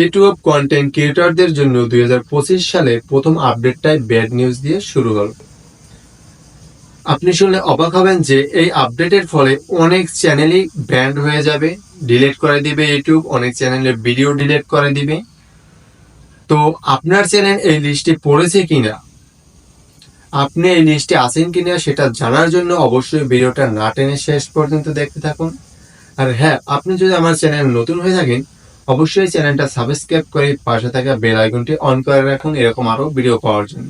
YouTube content ক্রিয়েটরদের জন্য দু হাজার পঁচিশ সালে প্রথম আপডেটটাই ব্যাড নিউজ দিয়ে শুরু হল। আপনি শুনলে অবাক হবেন যে এই আপডেটের ফলে অনেক চ্যানেলই ব্যান্ড হয়ে যাবে ডিলিট করে দিবে ইউটিউব অনেক চ্যানেলের ভিডিও ডিলিট করে দিবে। তো আপনার চ্যানেল এই লিস্টে পড়েছে কিনা? আপনি এই লিস্টে আছেন কিনা সেটা জানার জন্য অবশ্যই ভিডিওটা না টেনে শেষ পর্যন্ত দেখতে থাকুন। আর হ্যাঁ আপনি যদি আমার চ্যানেল নতুন হয়ে থাকেন অবশ্যই চ্যানেলটা সাবস্ক্রাইব করে পাশে থাকা বেল আইকনটি অন করে রাখুন, এরকম আরও ভিডিও পাওয়ার জন্য।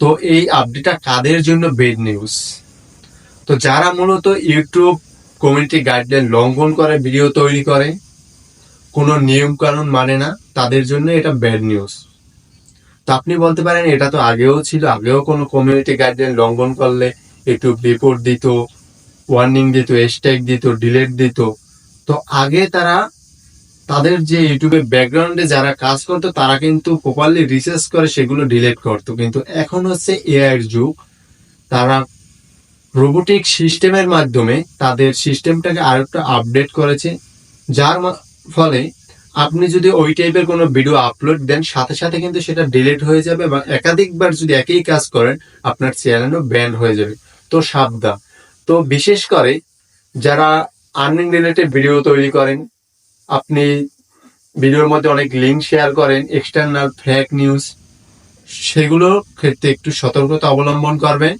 তো এই আপডেটটা কাদের জন্য বেড নিউজ তো যারা মূলত ইউটিউব কমিউনিটি গাইডলাইন লঙ্ঘন করে, ভিডিও তৈরি করে, কোনো নিয়ম কানুন মানে না, তাদের জন্য এটা ব্যাড নিউজ তো আপনি বলতে পারেন, এটা তো আগেও ছিল, আগেও কোনো কমিউনিটি গাইডলাইন লঙ্ঘন করলে ইউটিউব রিপোর্ট দিত ওয়ার্নিং দিত হ্যাশট্যাগ দিত ডিলেট দিত। তো আগে তারা তাদের যে ইউটিউবে ব্যাকগ্রাউন্ডে যারা কাজ করতো, তারা কিন্তু প্রপারলি রিসার্চ করে সেগুলো ডিলিট করতো। কিন্তু এখন হচ্ছে এআই এর যুগ। তারা রোবোটিক সিস্টেমের মাধ্যমে তাদের সিস্টেমটাকে আরেকটা আপডেট করেছে। যার ফলে আপনি যদি ওই টাইপের কোনো ভিডিও আপলোড দেন, সাথে সাথে কিন্তু সেটা ডিলিট হয়ে যাবে বা একাধিকবার যদি একই কাজ করেন, আপনার চ্যানেলও ব্যান্ড হয়ে যাবে। তো সাবধান। তো বিশেষ করে যারা আর্নিং রিলেটেড ভিডিও তৈরি করেন আপনি ভিডিওর মধ্যে অনেক লিঙ্ক শেয়ার করেন এক্সটার্নাল ফেক নিউজ সেগুলোর ক্ষেত্রে একটু সতর্কতা অবলম্বন করবেন।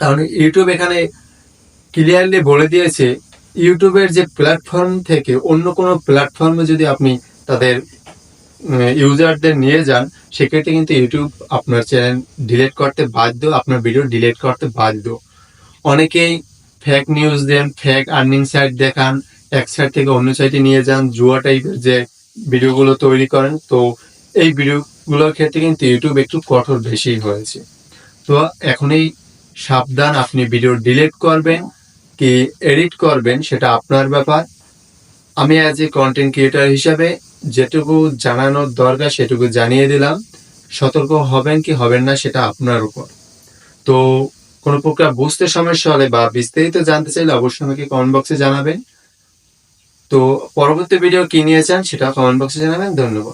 কারণ ইউটিউব এখানে ক্লিয়ারলি বলে দিয়েছে ইউটিউবের যে প্ল্যাটফর্ম থেকে অন্য কোনো প্ল্যাটফর্মে যদি আপনি তাদের ইউজারদের নিয়ে যান, সেক্ষেত্রে কিন্তু ইউটিউব আপনার চ্যানেল ডিলিট করতে বাধ্য, আপনার ভিডিও ডিলিট করতে বাধ্য। অনেকেই ফেক নিউজ দেন ফেক আর্নিং সাইট দেখান এক সাইড থেকে অন্য সাইডে নিয়ে যান, জুয়া টাইপের যে ভিডিওগুলো তৈরি করেন। তো এই ভিডিওগুলোর ক্ষেত্রে কিন্তু ইউটিউব একটু কঠোর বেশি হয়েছে। তো এখনই সাবধান আপনি ভিডিও ডিলিট করবেন কি এডিট করবেন, সেটা আপনার ব্যাপার। আমি অ্যাজ এ কন্টেন্ট ক্রিয়েটার হিসাবে যেটুকু জানানোর দরকার সেটুকু জানিয়ে দিলাম। সতর্ক হবেন কি হবেন না সেটা আপনার উপর। তো কোনো প্রকার বুঝতে সমস্যা হলে বা বিস্তারিত জানতে চাইলে অবশ্যই আমাকে কমেন্ট বক্সে জানাবেন। তো পরবর্তী ভিডিও কি নিয়ে চান সেটা কমেন্ট বক্সে জানাবেন ধন্যবাদ।